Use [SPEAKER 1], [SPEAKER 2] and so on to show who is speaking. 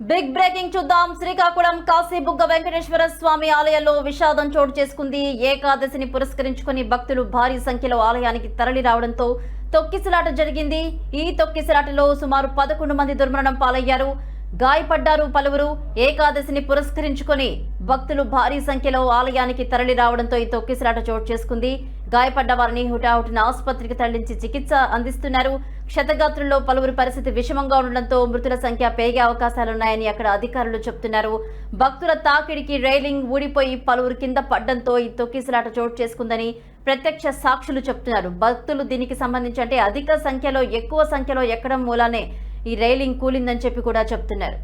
[SPEAKER 1] Big breaking చూద్దాం. శ్రీకాకుళం కాశీబుగ్గ వెంకటేశ్వర స్వామి ఆలయంలో విషాదం చోటు చేసుకుంది. ఏకాదశిని పురస్కరించుకుని భక్తులు భారీ సంఖ్యలో ఆలయానికి తరలి రావడంతో తొక్కిసలాట జరిగింది. ఈ తొక్కిసలాటలో సుమారు పదకొండు మంది దుర్మరణం పాలయ్యారు. గాయపడ్డారు పలువురు. ఏకాదశిని పురస్కరించుకొని భక్తులు భారీ సంఖ్యలో ఆలయానికి తరలి రావడంతో ఈ తొక్కిసలాట చోటు చేసుకుంది. గాయపడ్డ వారిని హుటాహుటిన ఆసుపత్రికి తరలించి చికిత్స అందిస్తున్నారు. క్షతగాత్రుల్లో పలువురి పరిస్థితి విషమంగా ఉండడంతో మృతుల సంఖ్య పెరిగే అవకాశాలున్నాయని అక్కడ అధికారులు చెబుతున్నారు భక్తుల తాకిడికి రైలింగ్ ఊడిపోయి పలువురు కింద పడ్డంతో ఈ తొక్కిసలాట చోటు చేసుకుందని ప్రత్యక్ష సాక్షులు చెప్తున్నారు. భక్తులు దీనికి సంబంధించి అంటే అధిక సంఖ్యలో ఎక్కువ సంఖ్యలో ఎక్కడం మూలానే ఈ రైలింగ్ కూలిందని చెప్పి కూడా చెప్తున్నారు.